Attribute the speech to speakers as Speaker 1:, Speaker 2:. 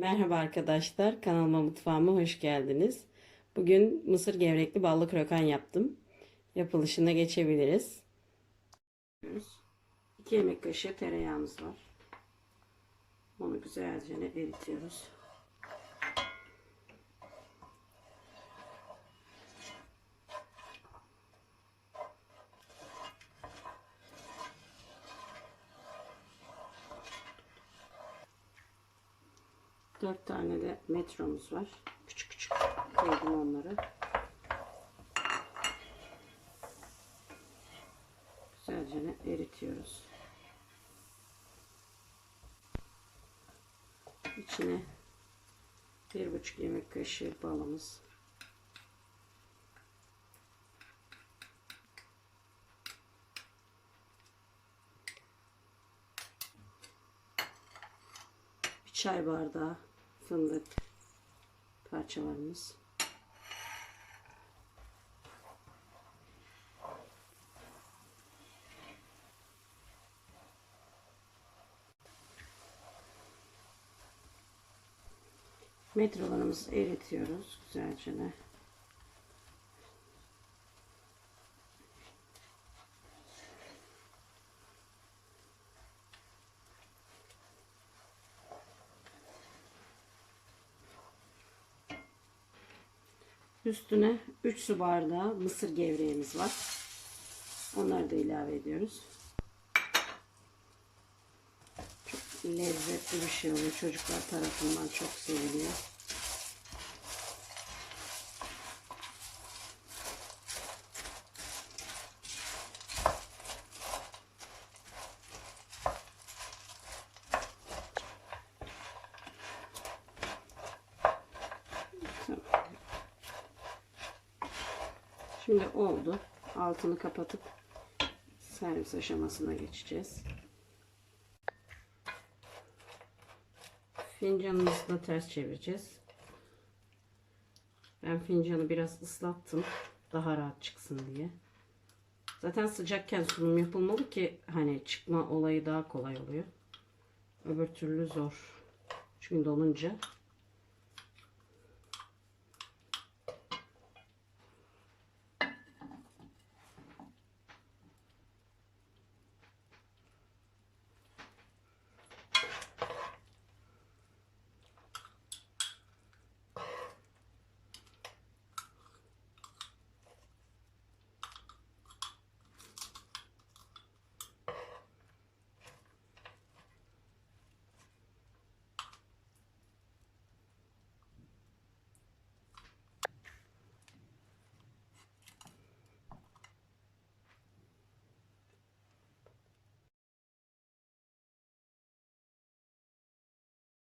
Speaker 1: Merhaba arkadaşlar, kanalıma mutfağıma hoş geldiniz. Bugün mısır gevrekli ballı krokan yaptım. Yapılışına geçebiliriz. 2 yemek kaşığı tereyağımız var. Onu güzelce eritiyoruz. Dört tane de metromuz var. Küçük küçük koydum onları. Güzelce eritiyoruz. İçine bir buçuk yemek kaşığı balımız. Bir çay bardağı fındık parçalarımız. Metrolarımızı eritiyoruz güzelce. Üstüne 3 su bardağı mısır gevreğimiz var. Onları da ilave ediyoruz. Çok lezzetli bir şey oluyor. Çocuklar tarafından çok seviliyor. Şimdi oldu. Altını kapatıp servis aşamasına geçeceğiz. Fincanımızı da ters çevireceğiz. Ben fincanı biraz ıslattım. Daha rahat çıksın diye. Zaten sıcakken sunum yapılmalı ki hani çıkma olayı daha kolay oluyor. Öbür türlü zor. Çünkü donunca